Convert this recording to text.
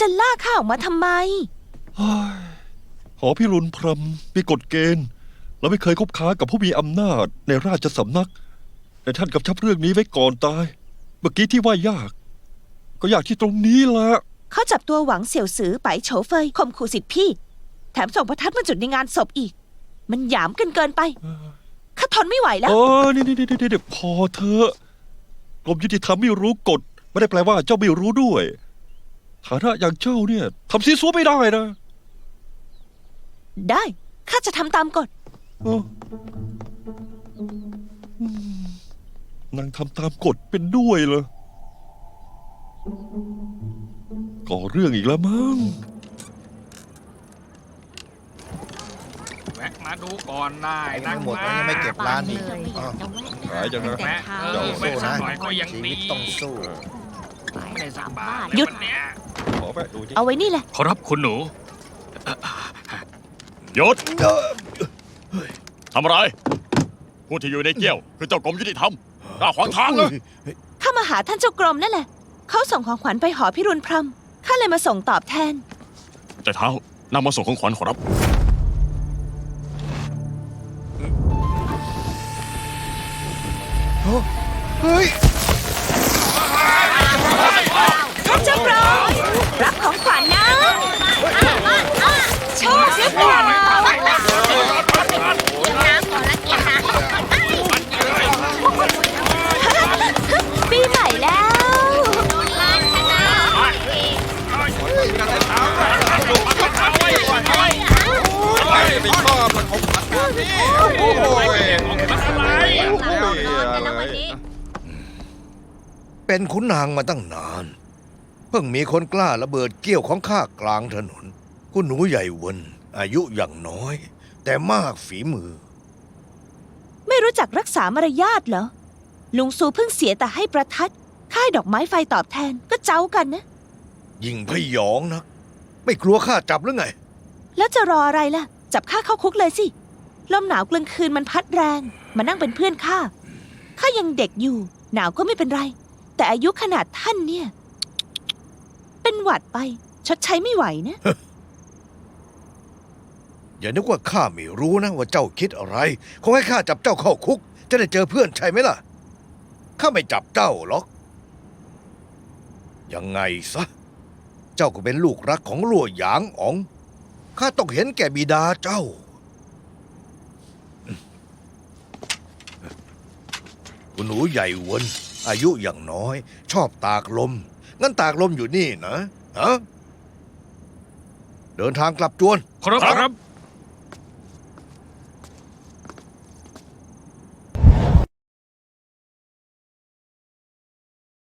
จะล่ากข้าออกมาทำไมเฮ้ยหอพิรุณพรหมมีกฎเกณฑ์ และไม่เคยคบค้ากับผู้มีอำนาจในราชสำนัก แต่ท่านกำชับเรื่องนี้ไว้ก่อนตาย เมื่อกี้ที่ว่ายาก ก็ยากที่ตรงนี้ละ เขาจับตัวหวังเสี่ยวสือไปโฉเฟยข่มขู่สิทธิพี่ แถมส่งประทัดมาจุดในงานศพอีก มันหยามเกินเกินไปข้าทนไม่ไหวแล้ว เออนี่นี่นี่นี่นี่พอเถอะกรมยุติธรรมไม่รู้กฎ ไม่ได้แปลว่าเจ้าไม่รู้ด้วย ฐานะอย่างเจ้าเนี่ยทำซีซัวไม่ได้นะได้ ข้าจะทำตามกฎ เอออืมนางทำตามกฎเป็นด้วยเหรอก่อเรื่องอีกแล้วมั้งแวะมาดูก่อนได้ไอ้นะทั้งหมดมันยังไม่เก็บร้านอีกเลยไม่อยากจะแวะหายจังนะแวะเอต้อองแวะสู้สักนะหน่อยก็ยังชีดีวิตต้องสู้ ไม่ได้สักบาทหยุดวันเนี้ยขอแปะดูที่เอาไว้นี่แหละ ขอรับคุณหนูหยุดทำอะไร ผู้ที่อยู่ในเกี้ยว คือเจ้ากรมยุติธรรมกล้าขวางทางเลยข้ามาหาท่านเจ้ากรมนั่นแหละ เขาส่งของขวัญไปหอพิรุณพรหมข้าเลยมาส่งตอบแทน แต่เท้านำมาส่งของขวัญขอรับ เฮ้ย เป็นขุนนางมาตั้งนาน เพิ่งมีคนกล้าระเบิดเกี้ยวของข้ากลางถนน คุณหนูใหญ่เวนอายุอย่างน้อย แต่มากฝีมือ ไม่รู้จักรักษามารยาทเหรอ ลุงซูเพิ่งเสียแต่ให้ประทัด ค่ายดอกไม้ไฟตอบแทนก็เจ้ากันนะ ยิ่งพยองนะไม่กลัวข้าจับหรือไง แล้วจะรออะไรล่ะ จับข้าเข้าคุกเลยสิ ลมหนาวกลางคืนมันพัดแรง มานั่งเป็นเพื่อนข้า ข้ายังเด็กอยู่ หนาวก็ไม่เป็นไร แต่อายุขนาดท่านเนี่ย เป็นหวัดไป ชดใช้ไม่ไหวนะ อย่านึกว่าข้าไม่รู้นะว่าเจ้าคิดอะไร คงให้ข้าจับเจ้าเข้าคุก จะได้เจอเพื่อนใช่ไหมล่ะ ข้าไม่จับเจ้าหรอก ยังไงซะ เจ้าก็เป็นลูกรักของลั่วหยางอ๋อง ข้าต้องเห็นแก่บิดาเจ้า คุณหนูใหญ่เวน อายุอย่างน้อย ชอบตากลม งั้นตากลมอยู่นี่นะฮะเดินทางกลับจวนขอรับครับครับ